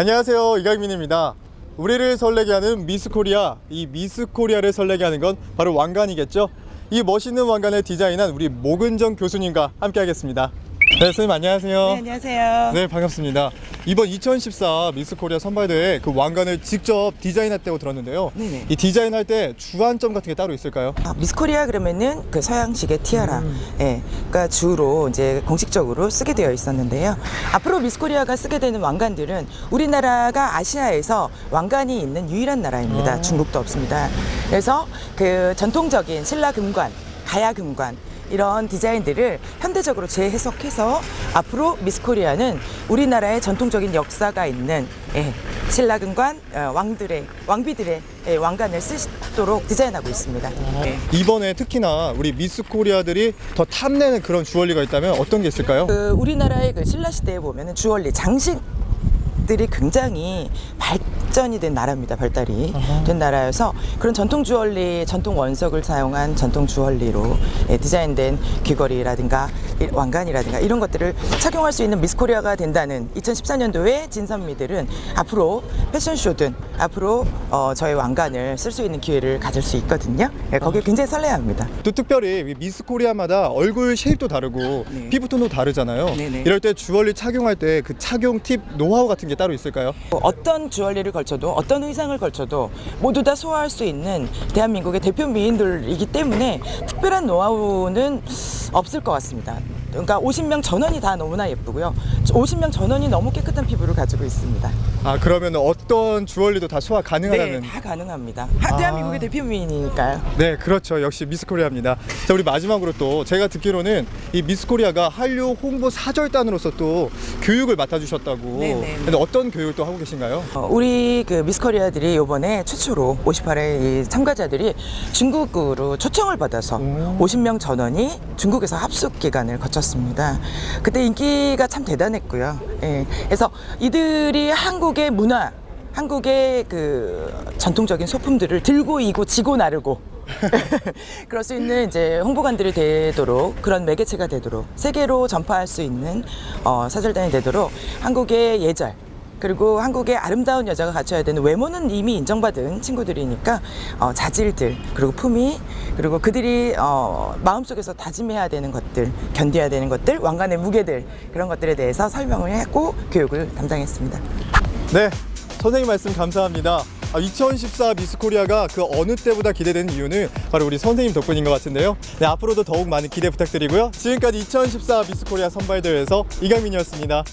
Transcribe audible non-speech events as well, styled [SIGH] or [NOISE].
안녕하세요 이강민입니다. 우리를 설레게 하는 미스 코리아 이 미스 코리아를 설레게 하는 건 바로 왕관이겠죠. 이 멋있는 왕관을 디자인한 우리 모근정 교수님과 함께 하겠습니다. 네 선생님 안녕하세요. 네, 안녕하세요. 네 반갑습니다. 이번 2014 미스 코리아 선발대회 그 왕관을 직접 디자인했다고 들었는데요. 네네. 이 디자인할 때 주안점 같은 게 따로 있을까요? 아, 미스 코리아 그러면은 그 서양식의 티아라, 음. 예, 그러니까 주로 이제 공식적으로 쓰게 되어 있었는데요. 앞으로 미스 코리아가 쓰게 되는 왕관들은 우리나라가 아시아에서 왕관이 있는 유일한 나라입니다. 아. 중국도 없습니다. 그래서 그 전통적인 신라 금관, 가야 금관 이런 디자인들을 현대적으로 재해석해서 앞으로 미스 코리아는 우리나라의 전통적인 역사가 있는 예, 신라 금관 어, 왕들의 왕비들의 예, 왕관을 쓰도록 디자인하고 있습니다. 예. 이번에 특히나 우리 미스 코리아들이 더 탐내는 그런 주얼리가 있다면 어떤 게 있을까요? 그 우리나라의 그 신라 시대에 보면은 주얼리 장식 들이 굉장히 발전이 된 나라입니다. 발달이 된 나라여서 그런 전통 주얼리, 전통 원석을 사용한 전통 주얼리로 예, 디자인된 귀걸이라든가 이- 왕관이라든가 이런 것들을 착용할 수 있는 미스 코리아가 된다는 2014년도에 진선미들은 앞으로 패션쇼든 앞으로 어, 저의 왕관을 쓸 수 있는 기회를 가질 수 있거든요. 예, 거기에 굉장히 설레합니다. 또 특별히 이 미스 코리아마다 얼굴 쉐입도 다르고 네. 피부톤도 다르잖아요. 네네. 이럴 때 주얼리 착용할 때 그 착용 팁, 노하우 같은 게 따로 있을까요? 뭐 어떤 주얼리를 걸쳐도 어떤 의상을 걸쳐도 모두 다 소화할 수 있는 대한민국의 대표 미인들이기 때문에 특별한 노하우는 없을 것 같습니다. 그러니까 50명 전원이 다 너무나 예쁘고요. 50명 전원이 너무 깨끗한 피부를 가지고 있습니다. 아 그러면 어떤 주얼리도 다 소화 네, 가능하다는? 다 가능합니다. 하- 아. 대한민국의 대표 미인이니까요. 네, 그렇죠. 역시 미스 코리아입니다. 자, 우리 마지막으로 또 제가 듣기로는 이 미스 코리아가 한류 홍보 사절단으로서 또 교육을 맡아주셨다고. 네네. 근데 어떤 교육을 또 하고 계신가요? 어, 우리 그 미스코리아들이 이번에 최초로 58회 이 참가자들이 중국으로 초청을 받아서 오. 50명 전원이 중국에서 합숙 기간을 거쳤 습니다. 그때 인기가 참 대단했고요. 예. 그래서 이들이 한국의 문화, 한국의 그 전통적인 소품들을 들고 이고 지고 나르고 [LAUGHS] 그럴 수 있는 이제 홍보관들이 되도록 그런 매개체가 되도록 세계로 전파할 수 있는 어, 사절단이 되도록 한국의 예절 그리고 한국의 아름다운 여자가 갖춰야 되는 외모는 이미 인정받은 친구들이니까 어, 자질들 그리고 품위 그리고 그들이 어, 마음속에서 다짐해야 되는 것들 견뎌야 되는 것들 왕관의 무게들 그런 것들에 대해서 설명을 했고 교육을 담당했습니다. 네, 선생님 말씀 감사합니다. 아, 2014 미스 코리아가 그 어느 때보다 기대되는 이유는 바로 우리 선생님 덕분인 것 같은데요. 네, 앞으로도 더욱 많은 기대 부탁드리고요. 지금까지 2014 미스 코리아 선발대회에서 이강민이었습니다.